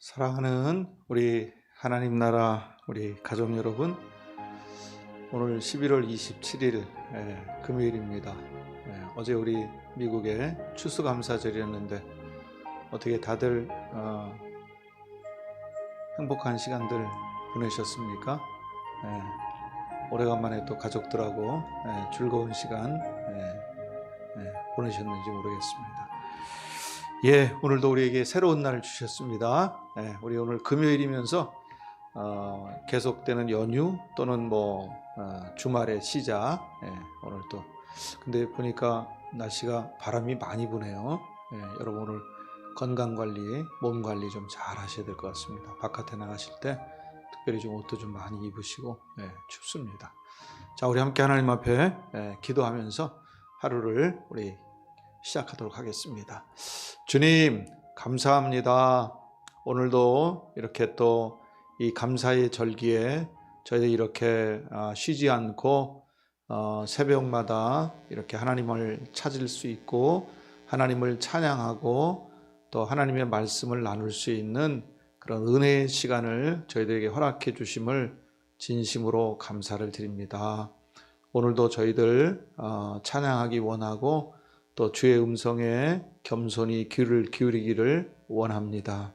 사랑하는 우리 하나님 나라 우리 가족 여러분 오늘 11월 27일 예, 금요일입니다. 예, 어제 우리 미국에 추수감사절이었는데 어떻게 다들 어, 행복한 시간들 보내셨습니까? 예, 오래간만에 또 가족들하고 예, 즐거운 시간 보내셨는지 모르겠습니다. 예, 오늘도 우리에게 새로운 날을 주셨습니다. 예, 우리 오늘 금요일이면서 어, 계속되는 연휴 또는 뭐 어, 주말의 시작. 예, 오늘 또 근데 보니까 날씨가 바람이 많이 부네요. 예, 여러분 오늘 건강 관리, 몸 관리 좀 잘 하셔야 될 것 같습니다. 바깥에 나가실 때 특별히 좀 옷도 좀 많이 입으시고 예, 춥습니다. 자, 우리 함께 하나님 앞에 예, 기도하면서 하루를 우리 시작하도록 하겠습니다. 주님, 감사합니다. 오늘도 이렇게 또 이 감사의 절기에 저희들이 이렇게 아, 쉬지 않고 어, 새벽마다 이렇게 하나님을 찾을 수 있고 하나님을 찬양하고 또 하나님의 말씀을 나눌 수 있는 그런 은혜의 시간을 저희들에게 허락해 주심을 진심으로 감사를 드립니다. 오늘도 저희들 어, 찬양하기 원하고 또 주의 음성에 겸손히 귀를 기울이기를 원합니다.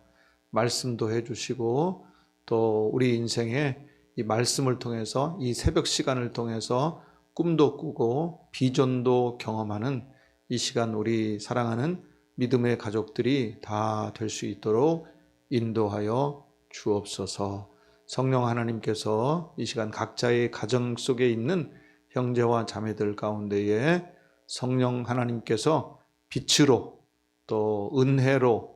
말씀도 해주시고 또 우리 인생에 이 말씀을 통해서 이 새벽 시간을 통해서 꿈도 꾸고 비전도 경험하는 이 시간 우리 사랑하는 믿음의 가족들이 다 될 수 있도록 인도하여 주옵소서. 성령 하나님께서 이 시간 각자의 가정 속에 있는 형제와 자매들 가운데에 성령 하나님께서 빛으로 또 은혜로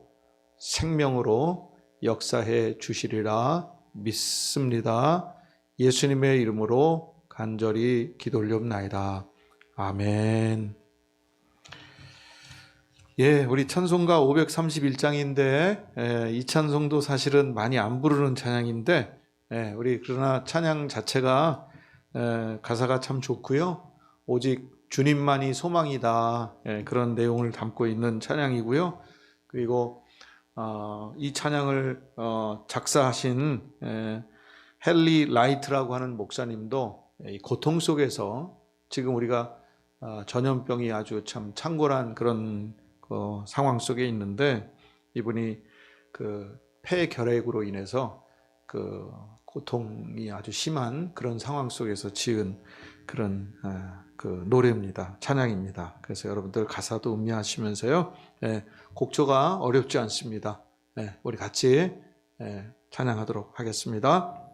생명으로 역사해 주시리라 믿습니다. 예수님의 이름으로 간절히 기도 올렵나이다. 아멘. 예, 우리 찬송가 531장인데 예, 이 찬송도 사실은 많이 안 부르는 찬양인데 예, 우리 그러나 찬양 자체가 예, 가사가 참 좋고요. 오직 주님만이 소망이다 예, 그런 내용을 담고 있는 찬양이고요. 그리고 어, 이 찬양을 어, 작사하신 에, 헨리 라이트라고 하는 목사님도 이 고통 속에서 지금 우리가 어, 전염병이 아주 참 창궐한 그런 그 상황 속에 있는데 이분이 그 폐결핵으로 인해서 그 고통이 아주 심한 그런 상황 속에서 지은 그런 어, 그 노래입니다. 찬양입니다. 그래서 여러분들 가사도 음미하시면서요. 예, 곡조가 어렵지 않습니다. 예, 우리 같이 예, 찬양하도록 하겠습니다.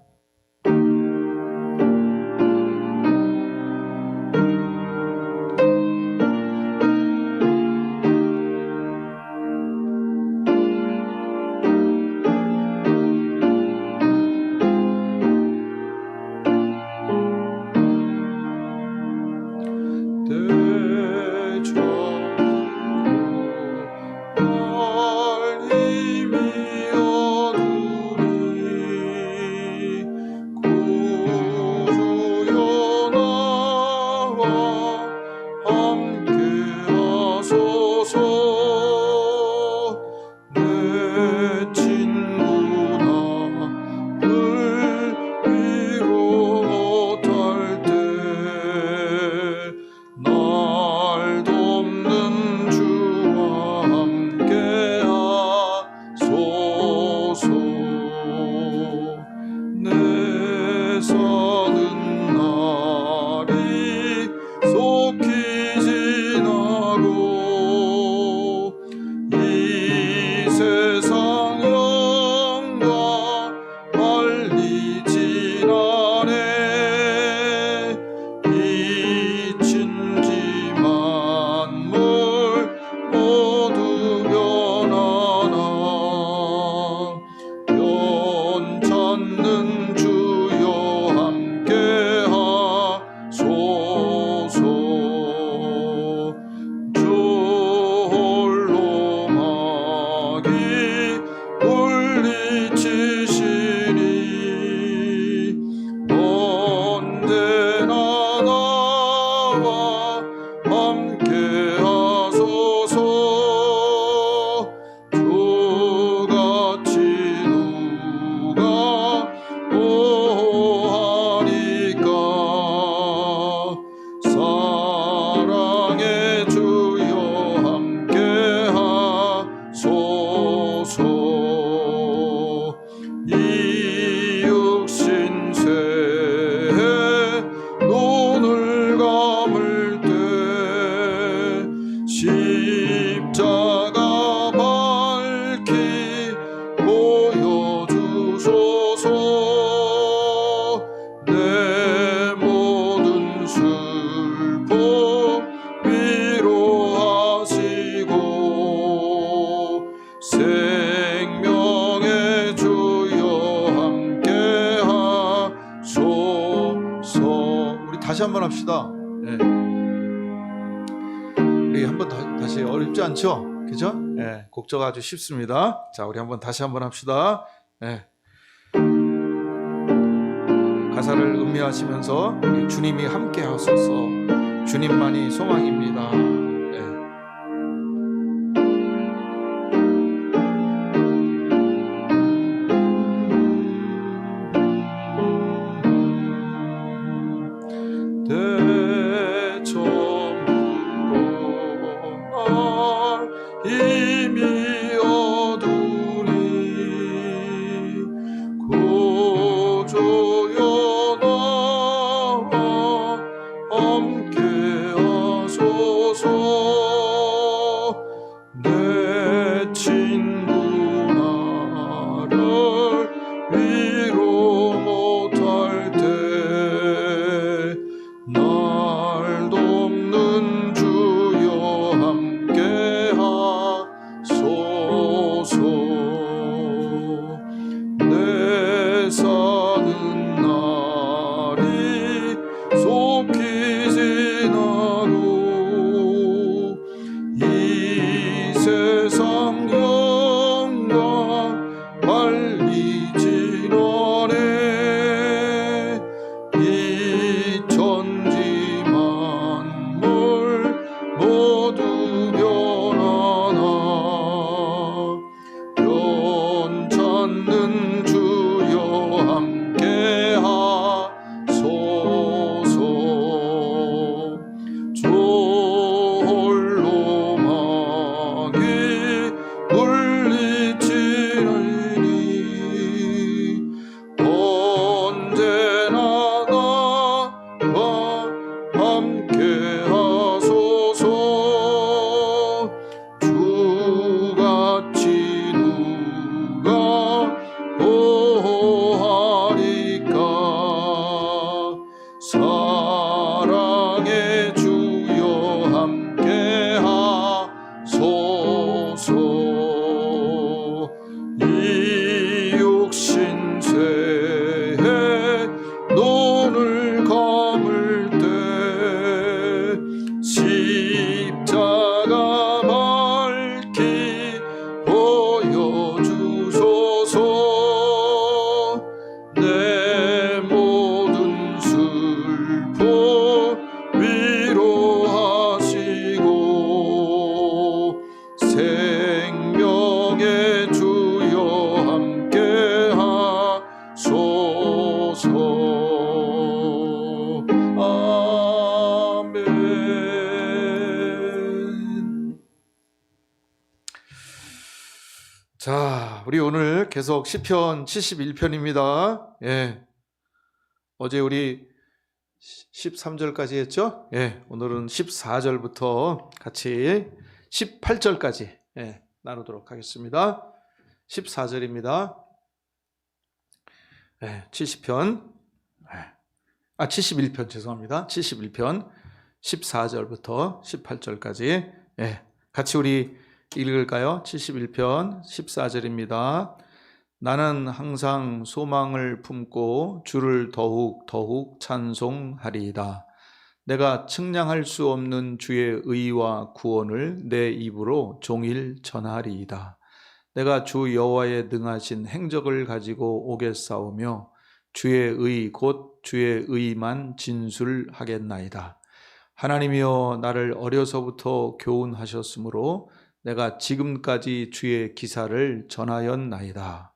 예. 곡조가 아주 쉽습니다. 자, 우리 한번 다시 한번 합시다. 예. 가사를 음미하시면서 주님이 함께 하소서. 주님만이 소망입니다. 자, 우리 오늘 계속 시편 71편입니다. 예. 어제 우리 13절까지 했죠? 예. 오늘은 14절부터 같이 18절까지 예, 나누도록 하겠습니다. 14절입니다. 예, 70편. 예. 아, 71편 죄송합니다. 71편 14절부터 18절까지 예. 같이 우리 읽을까요? 71편 14절입니다. 나는 항상 소망을 품고 주를 더욱 더욱 찬송하리이다. 내가 측량할 수 없는 주의 의와 구원을 내 입으로 종일 전하리이다. 내가 주 여호와의 능하신 행적을 가지고 오겠사오며 주의 의 곧 주의 의만 진술하겠나이다. 하나님이여 나를 어려서부터 교훈하셨으므로 내가 지금까지 주의 기사를 전하였나이다.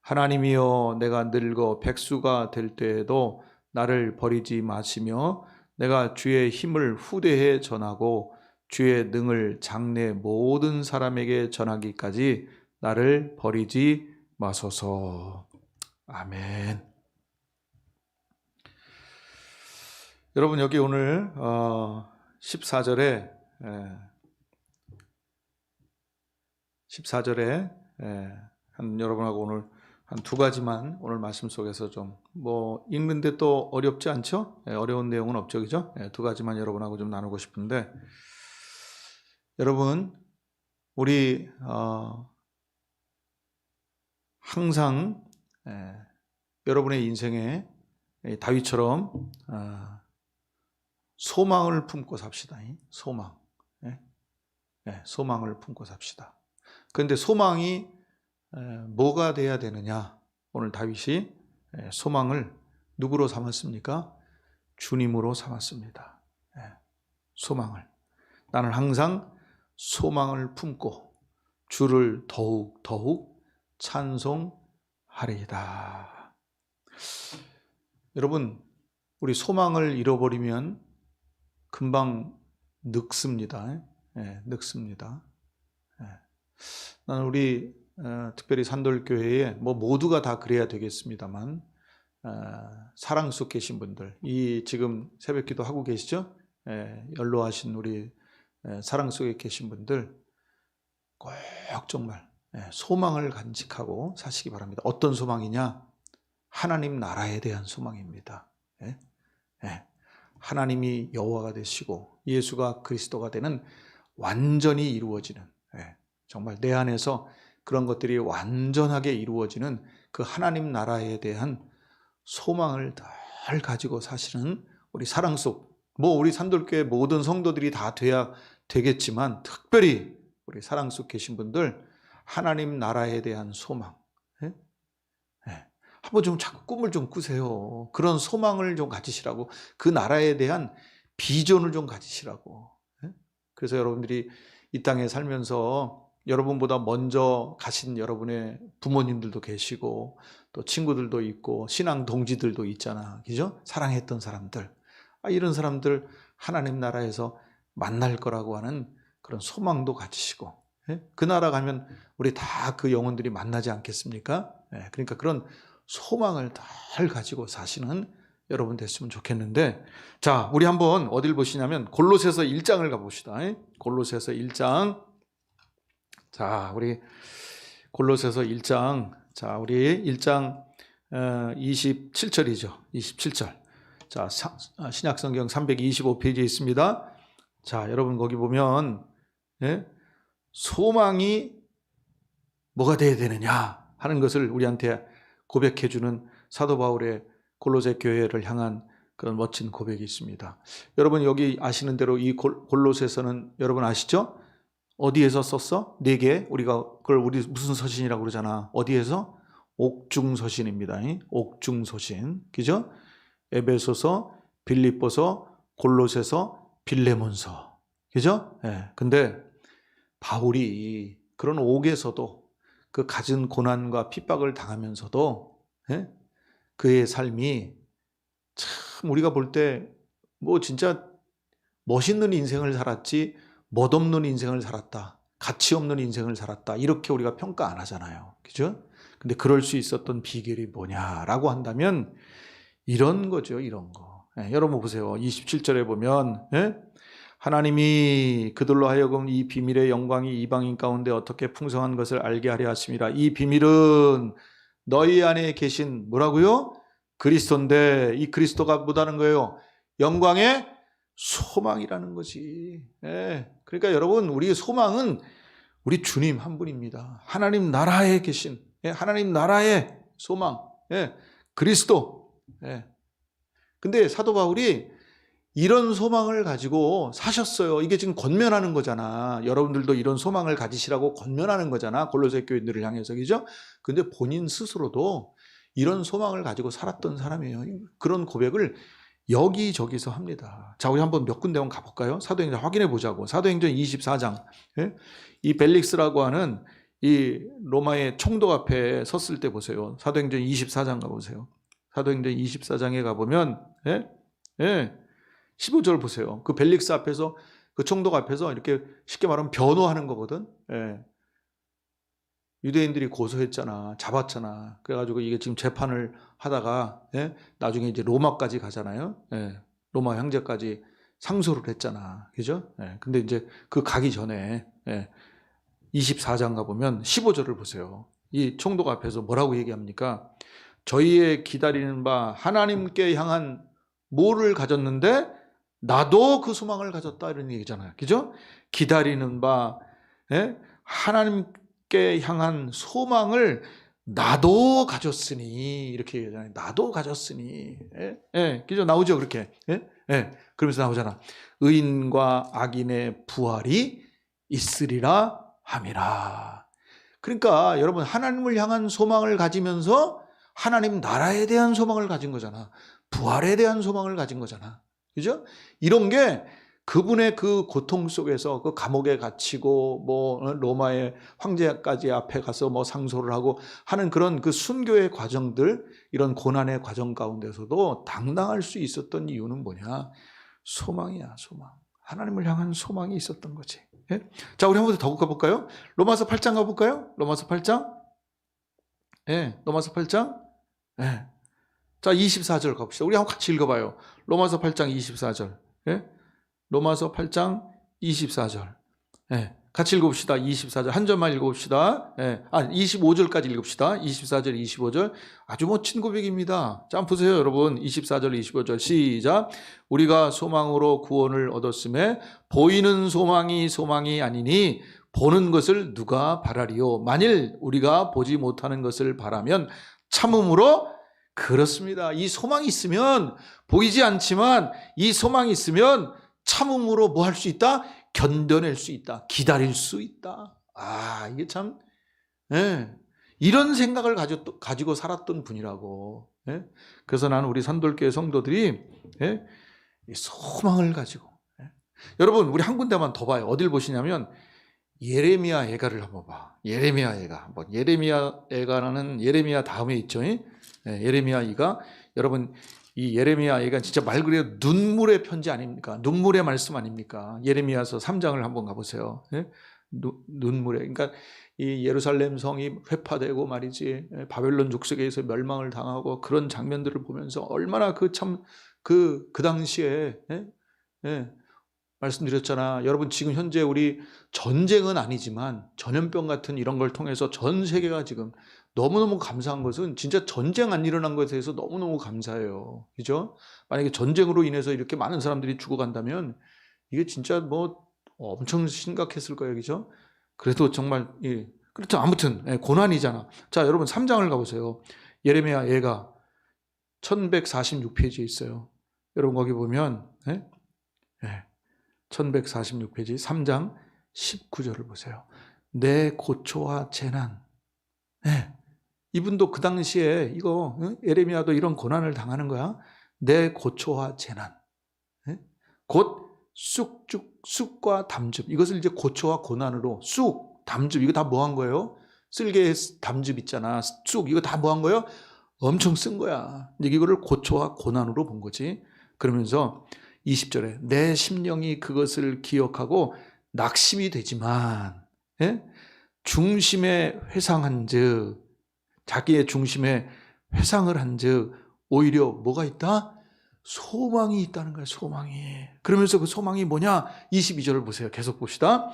하나님이여 내가 늙어 백수가 될 때에도 나를 버리지 마시며 내가 주의 힘을 후대에 전하고 주의 능을 장래 모든 사람에게 전하기까지 나를 버리지 마소서. 아멘. 여러분 여기 오늘 어, 14절에 14절에 한 여러분하고 오늘 한 두 가지만 오늘 말씀 속에서 좀 뭐 읽는데 또 어렵지 않죠? 예, 어려운 내용은 없죠, 그죠? 예, 두 가지만 여러분하고 좀 나누고 싶은데 여러분 우리 어, 항상 예, 여러분의 인생에 이 다윗처럼 어, 소망을 품고 삽시다. 이 소망, 예? 예, 소망을 품고 삽시다. 그런데 소망이 에, 뭐가 돼야 되느냐? 오늘 다윗이 에, 소망을 누구로 삼았습니까? 주님으로 삼았습니다. 예, 소망을. 나는 항상 소망을 품고 주를 더욱 더욱 찬송하리이다. 여러분, 우리 소망을 잃어버리면 금방 늙습니다. 예, 늙습니다. 예. 나는 우리 어, 특별히 산돌교회에 뭐 모두가 다 그래야 되겠습니다만 어, 사랑 속 계신 분들 이 지금 새벽기도 하고 계시죠? 예, 연로하신 우리 예, 사랑 속에 계신 분들 꼭 정말 예, 소망을 간직하고 사시기 바랍니다. 어떤 소망이냐? 하나님 나라에 대한 소망입니다. 하나님이 여호와가 되시고 예수가 그리스도가 되는 완전히 이루어지는 예, 정말 내 안에서 그런 것들이 완전하게 이루어지는 그 하나님 나라에 대한 소망을 늘 가지고 사시는 우리 사랑 속, 뭐 우리 산돌교회 모든 성도들이 다 돼야 되겠지만 특별히 우리 사랑 속 계신 분들 하나님 나라에 대한 소망, 예? 예. 한번 좀 자꾸 꿈을 좀 꾸세요. 그런 소망을 좀 가지시라고 그 나라에 대한 비전을 좀 가지시라고. 예? 그래서 여러분들이 이 땅에 살면서 여러분보다 먼저 가신 여러분의 부모님들도 계시고 또 친구들도 있고 신앙 동지들도 있잖아. 그죠? 사랑했던 사람들. 아, 이런 사람들 하나님 나라에서 만날 거라고 하는 그런 소망도 가지시고 예? 그 나라 가면 우리 다 그 영혼들이 만나지 않겠습니까? 예, 그러니까 그런 소망을 잘 가지고 사시는 여러분 됐으면 좋겠는데 자 우리 한번 어딜 보시냐면 골로새서 1장을 가 봅시다. 예? 골로새서 1장 자, 우리 골로새서 1장. 자, 우리 1장 27절이죠. 27절. 자, 신약 성경 325페이지에 있습니다. 자, 여러분 거기 보면 예? 소망이 뭐가 돼야 되느냐 하는 것을 우리한테 고백해 주는 사도 바울의 골로새 교회를 향한 그런 멋진 고백이 있습니다. 여러분 여기 아시는 대로 이 골로새서는 여러분 아시죠? 어디에서 썼어? 네 개. 우리가 그걸 우리 무슨 서신이라고 그러잖아. 어디에서? 옥중 서신입니다. 옥중 서신. 그죠? 에베소서, 빌립보서, 골로새서, 빌레몬서. 그죠? 예. 네. 근데 바울이 그런 옥에서도 그 갖은 고난과 핍박을 당하면서도 예? 그의 삶이 참 우리가 볼 때 뭐 진짜 멋있는 인생을 살았지 멋없는 인생을 살았다. 가치 없는 인생을 살았다. 이렇게 우리가 평가 안 하잖아요. 그죠? 근데 그럴 수 있었던 비결이 뭐냐라고 한다면 이런 거죠. 이런 거. 예, 여러분 보세요. 27절에 보면 예? 하나님이 그들로 하여금 이 비밀의 영광이 이방인 가운데 어떻게 풍성한 것을 알게 하려 하심이라. 이 비밀은 너희 안에 계신 뭐라고요? 그리스도인데 이 그리스도가 뭐다는 거예요? 영광의 소망이라는 거지. 예. 그러니까 여러분, 우리의 소망은 우리 주님 한 분입니다. 하나님 나라에 계신, 예. 하나님 나라의 소망, 예. 그리스도. 예. 근데 사도 바울이 이런 소망을 가지고 사셨어요. 이게 지금 권면하는 거잖아. 여러분들도 이런 소망을 가지시라고 권면하는 거잖아. 골로새 교인들을 향해서 그죠? 근데 본인 스스로도 이런 소망을 가지고 살았던 사람이에요. 그런 고백을 여기저기서 합니다. 자, 우리 한번 몇 군데 한번 가볼까요? 사도행전 확인해 보자고. 사도행전 24장. 예? 이 벨릭스라고 하는 이 로마의 총독 앞에 섰을 때 보세요. 사도행전 24장 가보세요. 사도행전 24장에 가보면, 예? 예. 15절 보세요. 그 벨릭스 앞에서, 그 총독 앞에서 이렇게 쉽게 말하면 변호하는 거거든. 예. 유대인들이 고소했잖아. 잡았잖아. 그래가지고 이게 지금 재판을 하다가 예? 나중에 이제 로마까지 가잖아요. 예. 로마 형제까지 상소를 했잖아. 그죠? 예. 근데 이제 그 가기 전에 예. 24장 가보면 15절을 보세요. 이 총독 앞에서 뭐라고 얘기합니까? 저희의 기다리는 바 하나님께 향한 뭐를 가졌는데 나도 그 소망을 가졌다 이런 얘기잖아요. 그죠? 기다리는 바 예? 하나님 께 향한 소망을 나도 가졌으니 이렇게 얘기하잖아요. 나도 가졌으니 예? 예, 그죠? 나오죠 그렇게 예? 예, 그러면서 나오잖아. 의인과 악인의 부활이 있으리라 함이라. 그러니까 여러분 하나님을 향한 소망을 가지면서 하나님 나라에 대한 소망을 가진 거잖아. 부활에 대한 소망을 가진 거잖아. 그죠? 이런 게 그분의 그 고통 속에서 그 감옥에 갇히고 뭐 로마의 황제까지 앞에 가서 뭐 상소를 하고 하는 그런 그 순교의 과정들 이런 고난의 과정 가운데서도 당당할 수 있었던 이유는 뭐냐? 소망이야, 소망. 하나님을 향한 소망이 있었던 거지. 예? 자, 우리 한 번 더 가볼까요? 로마서 8장 가볼까요? 로마서 8장. 예, 로마서 8장. 예. 자, 24절 가봅시다. 우리 한번 같이 읽어봐요. 로마서 8장 24절. 예? 로마서 8장 24절. 예. 같이 읽어봅시다. 24절. 한 절만 읽어봅시다. 예. 아, 25절까지 읽읍시다. 24절, 25절. 아주 멋진 고백입니다. 자, 한번 보세요, 여러분. 24절, 25절. 시작. 우리가 소망으로 구원을 얻었음에 보이는 소망이 소망이 아니니 보는 것을 누가 바라리요? 만일 우리가 보지 못하는 것을 바라면 참음으로 그렇습니다. 이 소망이 있으면 보이지 않지만 이 소망이 있으면 참음으로 뭐 할 수 있다? 견뎌낼 수 있다. 기다릴 수 있다. 아, 이게 참, 예. 이런 생각을 가져, 가지고 살았던 분이라고. 예? 그래서 나는 우리 산돌교회 성도들이, 예? 이 소망을 가지고. 예? 여러분, 우리 한 군데만 더 봐요. 어딜 보시냐면, 예레미야 애가를 한번 봐. 예레미야 애가. 한번. 예레미야 애가라는 예레미야 다음에 있죠. 예? 예레미야 이가. 여러분, 이 예레미야 얘가 진짜 말 그대로 눈물의 편지 아닙니까? 눈물의 말씀 아닙니까? 예레미야서 3장을 한번 가보세요. 예? 누, 눈물의 그러니까 이 예루살렘 성이 회파되고 말이지 예, 바벨론 족속에 의해서 멸망을 당하고 그런 장면들을 보면서 얼마나 그참그그 당시에 예? 예, 말씀드렸잖아. 여러분 지금 현재 우리 전쟁은 아니지만 전염병 같은 이런 걸 통해서 전 세계가 지금 너무너무 감사한 것은 진짜 전쟁 안 일어난 것에 대해서 너무너무 감사해요. 그죠? 만약에 전쟁으로 인해서 이렇게 많은 사람들이 죽어간다면 이게 진짜 뭐 엄청 심각했을 거예요. 그죠? 그래도 정말, 예. 그렇죠. 아무튼, 예, 고난이잖아. 자, 여러분 3장을 가보세요. 예레미야 얘가 1146페이지에 있어요. 여러분 거기 보면, 예? 예. 1146페이지 3장 19절을 보세요. 내 고초와 재난. 예. 이분도 그 당시에 이거 응? 에레미야도 이런 고난을 당하는 거야. 내 고초와 재난. 예? 곧 쑥죽 쑥과 담즙. 이것을 이제 고초와 고난으로 쑥, 담즙 이거 다 뭐 한 거예요? 쓸개 담즙 있잖아. 쑥 이거 다 뭐 한 거예요? 엄청 쓴 거야. 이거를 고초와 고난으로 본 거지. 그러면서 20절에 내 심령이 그것을 기억하고 낙심이 되지만 예? 중심에 회상한즉 자기의 중심에 회상을 한즉 오히려 뭐가 있다? 소망이 있다는 거야. 소망이. 그러면서 그 소망이 뭐냐? 22절을 보세요. 계속 봅시다.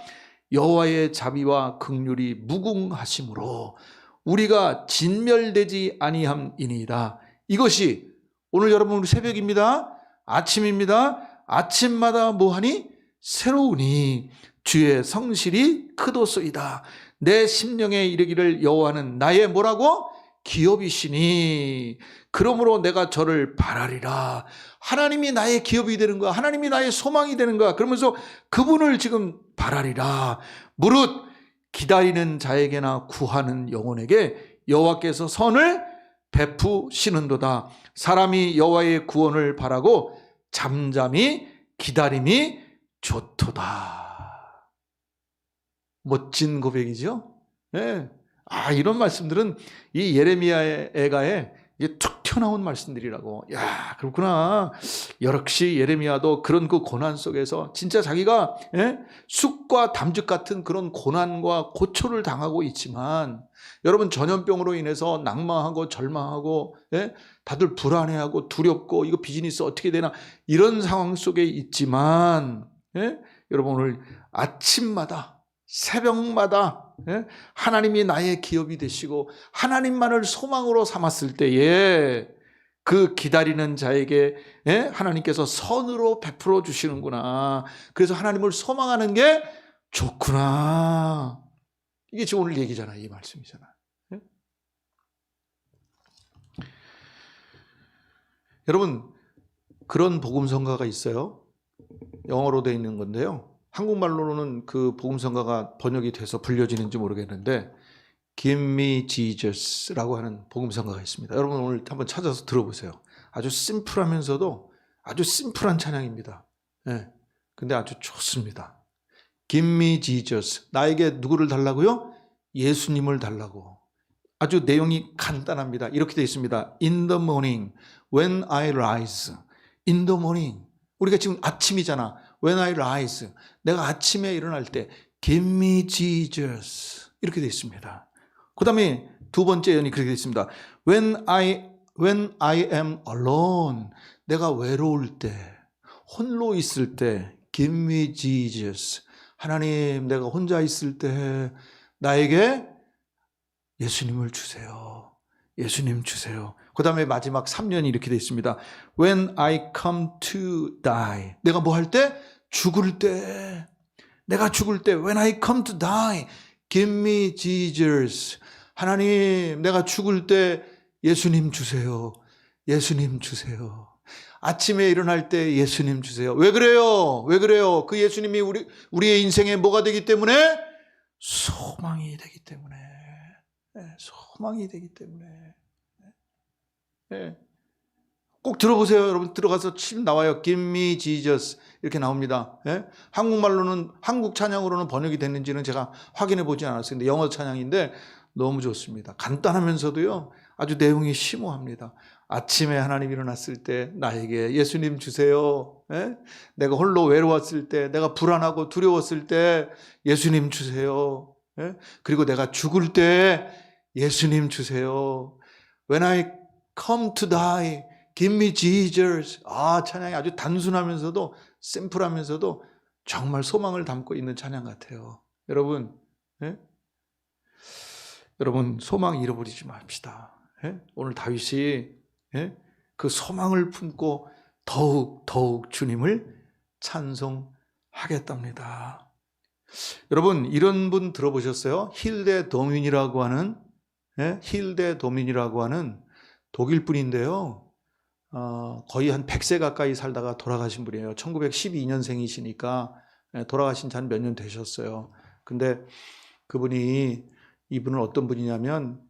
여호와의 자비와 극률이 무궁하심으로 우리가 진멸되지 아니함이니이다. 이것이 오늘 여러분 우리 새벽입니다. 아침입니다. 아침마다 뭐하니? 새로우니 주의 성실이 크도소이다. 내 심령에 이르기를 여호와는 나의 뭐라고? 기업이시니 그러므로 내가 저를 바라리라. 하나님이 나의 기업이 되는 거야. 하나님이 나의 소망이 되는 거야. 그러면서 그분을 지금 바라리라. 무릇 기다리는 자에게나 구하는 영혼에게 여호와께서 선을 베푸시는도다. 사람이 여호와의 구원을 바라고 잠잠히 기다림이 좋도다. 멋진 고백이죠? 예. 아, 이런 말씀들은 이 예레미야의 이게 툭 튀어나온 말씀들이라고. 야, 그렇구나. 역시 예레미야도 그런 그 고난 속에서 진짜 자기가 예? 쑥과 담즙 같은 그런 고난과 고초를 당하고 있지만 여러분 전염병으로 인해서 낭망하고 절망하고 예? 다들 불안해하고 두렵고 이거 비즈니스 어떻게 되나 이런 상황 속에 있지만 예? 여러분 오늘 아침마다 새벽마다 예? 하나님이 나의 기업이 되시고 하나님만을 소망으로 삼았을 때에 그 기다리는 자에게 예? 하나님께서 선으로 베풀어 주시는구나. 그래서 하나님을 소망하는 게 좋구나. 이게 지금 오늘 얘기잖아. 이 말씀이잖아. 예? 여러분 그런 복음성가가 있어요. 영어로 되어 있는 건데요. 한국말로는 그 복음성가가 번역이 돼서 불려지는지 모르겠는데 Give me Jesus라고 하는 복음성가가 있습니다. 여러분 오늘 한번 찾아서 들어보세요. 아주 심플하면서도 아주 심플한 찬양입니다. 예. 근데 아주 좋습니다. Give me Jesus. 나에게 누구를 달라고요? 예수님을 달라고. 아주 내용이 간단합니다. 이렇게 되어 있습니다. In the morning, when I rise. In the morning. 우리가 지금 아침이잖아. When I rise. 내가 아침에 일어날 때 Give me Jesus. 이렇게 되어 있습니다. 그 다음에 두 번째 연이 그렇게 되어 있습니다. When I, when I am alone. 내가 외로울 때, 홀로 있을 때 Give me Jesus. 하나님, 내가 혼자 있을 때 나에게 예수님을 주세요. 예수님 주세요. 그 다음에 마지막 3년이 이렇게 되어 있습니다. When I come to die. 내가 뭐 할 때? 죽을 때. 내가 죽을 때. When I come to die. Give me Jesus. 하나님, 내가 죽을 때 예수님 주세요. 예수님 주세요. 아침에 일어날 때 예수님 주세요. 왜 그래요? 왜 그래요? 그 예수님이 우리, 우리의 인생에 뭐가 되기 때문에? 소망이 되기 때문에. 네, 소망이 되기 때문에. 네. 꼭 들어보세요. 여러분 들어가서 침 나와요. Me Jesus. 이렇게 나옵니다. 예? 한국말로는 한국 찬양으로는 번역이 됐는지는 제가 확인해 보지. 근데 영어 찬양인데 너무 좋습니다. 간단하면서도요. 아주 내용이 심오합니다. 아침에 하나님 일어났을 때 나에게 예수님 주세요. 예? 내가 홀로 외로웠을 때, 내가 불안하고 두려웠을 때 예수님 주세요. 예? 그리고 내가 죽을 때 예수님 주세요. When I come to die, give me Jesus. 아, 찬양이 아주 단순하면서도 심플하면서도 정말 소망을 담고 있는 찬양 같아요. 여러분, 예? 여러분 소망 잃어버리지 맙시다. 예? 오늘 다윗이 예? 그 소망을 품고 더욱 더욱 주님을 찬송하겠답니다. 여러분 이런 분 들어보셨어요? 힐데 도민이라고 하는 예? 힐데 도민이라고 하는 독일 분인데요. 어, 거의 한 100세 가까이 살다가 돌아가신 분이에요. 1912년생이시니까 예, 돌아가신 지 한 몇 년 되셨어요. 근데 그분이 이분은 어떤 분이냐면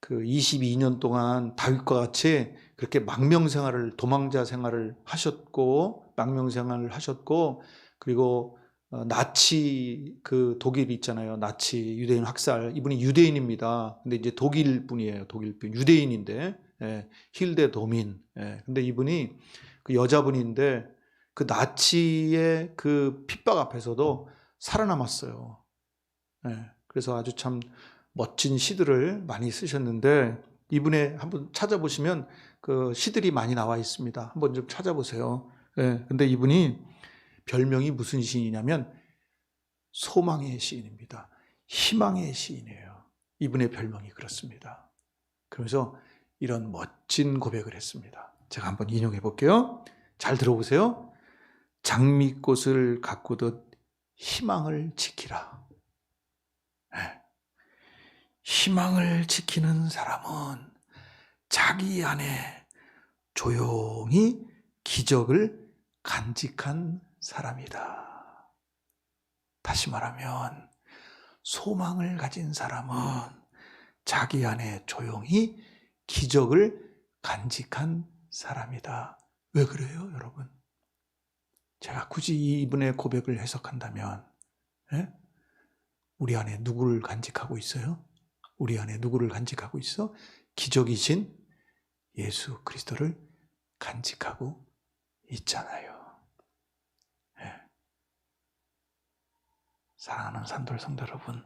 그 22년 동안 다윗과 같이 그렇게 망명 생활을 도망자 생활을 하셨고 망명 생활을 하셨고 그리고 어, 나치 그 독일 있잖아요. 나치 유대인 학살. 이분이 유대인입니다. 근데 이제 독일 분이에요. 독일 분. 유대인인데 예, 힐데 도민. 예, 근데 이분이 그 여자분인데 그 나치의 그 핍박 앞에서도 살아남았어요. 예, 그래서 아주 참 멋진 시들을 많이 쓰셨는데 이분의 한번 찾아보시면 그 시들이 많이 나와 있습니다. 한번 좀 찾아보세요. 예, 근데 이분이 별명이 무슨 시인이냐면 소망의 시인입니다. 희망의 시인이에요. 이분의 별명이 그렇습니다. 그래서 이런 멋진 고백을 했습니다. 제가 한번 인용해 볼게요. 잘 들어보세요. 장미꽃을 가꾸듯 희망을 지키라. 네. 희망을 지키는 사람은 자기 안에 조용히 기적을 간직한 사람이다. 다시 말하면 소망을 가진 사람은 자기 안에 조용히 기적을 간직한 사람이다. 왜 그래요, 여러분? 제가 굳이 이분의 고백을 해석한다면, 예? 우리 안에 누구를 간직하고 있어요? 우리 안에 누구를 간직하고 있어? 기적이신 예수 그리스도를 간직하고 있잖아요. 예. 사랑하는 산돌 성도 여러분,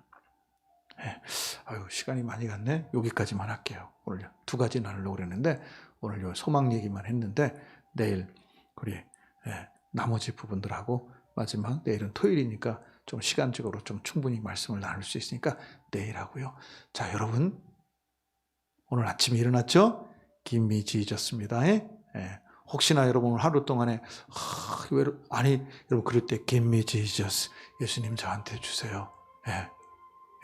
예. 아유 시간이 많이 갔네. 여기까지만 할게요. 오늘 두 가지 나누려고 그랬는데 오늘 요 소망 얘기만 했는데 내일 우리 예, 나머지 부분들하고 마지막 내일은 토요일이니까 좀 시간적으로 좀 충분히 말씀을 나눌 수 있으니까 내일 하고요. 자 여러분 오늘 아침에 일어났죠? 김미지졌습니다. 예? 예. 혹시나 여러분 하루 동안에 아, 왜, 아니 여러분 그럴 때 김미지졌 예수님 저한테 주세요. 예.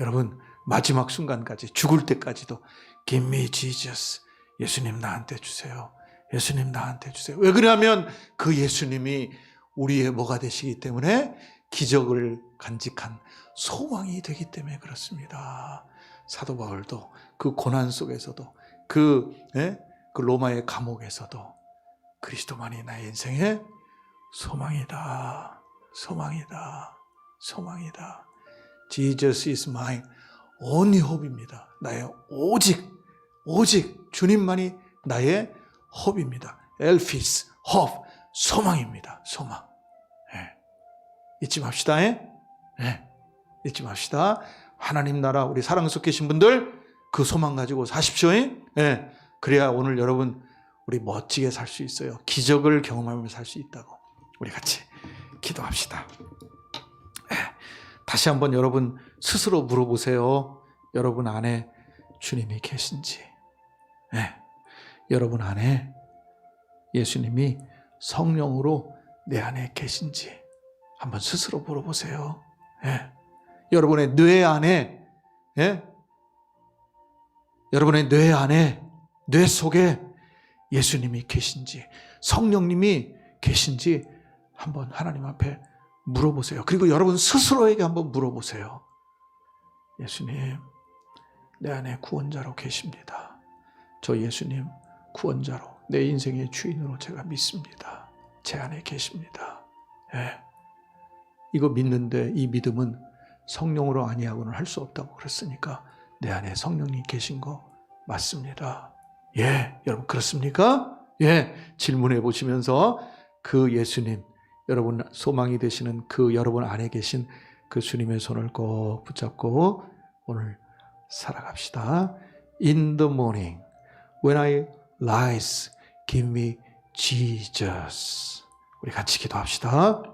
여러분 마지막 순간까지 죽을 때까지도 Give me Jesus. 예수님 나한테 주세요. 예수님 나한테 주세요. 왜 그러냐면 그 예수님이 우리의 뭐가 되시기 때문에 기적을 간직한 소망이 되기 때문에 그렇습니다. 사도 바울도 그 고난 속에서도 그, 예? 그 로마의 감옥에서도 그리스도만이 나의 인생의 소망이다. 소망이다. 소망이다. Jesus is my only hope입니다. 나의 오직, 오직 주님만이 나의 hope입니다. elpis, hope, 소망입니다. 소망. 예. 잊지 맙시다. 예? 예. 잊지 맙시다. 하나님 나라 우리 사랑 속에 계신 분들 그 소망 가지고 사십시오. 예? 예. 그래야 오늘 여러분 우리 멋지게 살 수 있어요. 기적을 경험하며 살수 있다고. 우리 같이 기도합시다. 예. 다시 한번 여러분 스스로 물어보세요. 여러분 안에 주님이 계신지. 예. 여러분 안에 예수님이 성령으로 내 안에 계신지 한번 스스로 물어보세요. 예. 여러분의 뇌 안에 예? 여러분의 뇌 안에 뇌 속에 예수님이 계신지 성령님이 계신지 한번 하나님 앞에 물어보세요. 그리고 여러분 스스로에게 한번 물어보세요. 예수님, 내 안에 구원자로 계십니다. 저 예수님 구원자로 내 인생의 주인으로 제가 믿습니다. 제 안에 계십니다. 예. 이거 믿는데 이 믿음은 성령으로 아니하고는 할 수 없다고 그랬으니까 내 안에 성령님 계신 거 맞습니다. 예, 여러분 그렇습니까? 예, 질문해 보시면서 그 예수님, 여러분 소망이 되시는 그 여러분 안에 계신 그 주님의 손을 꼭 붙잡고 오늘 살아갑시다. In the morning, when I rise, give me Jesus. 우리 같이 기도합시다.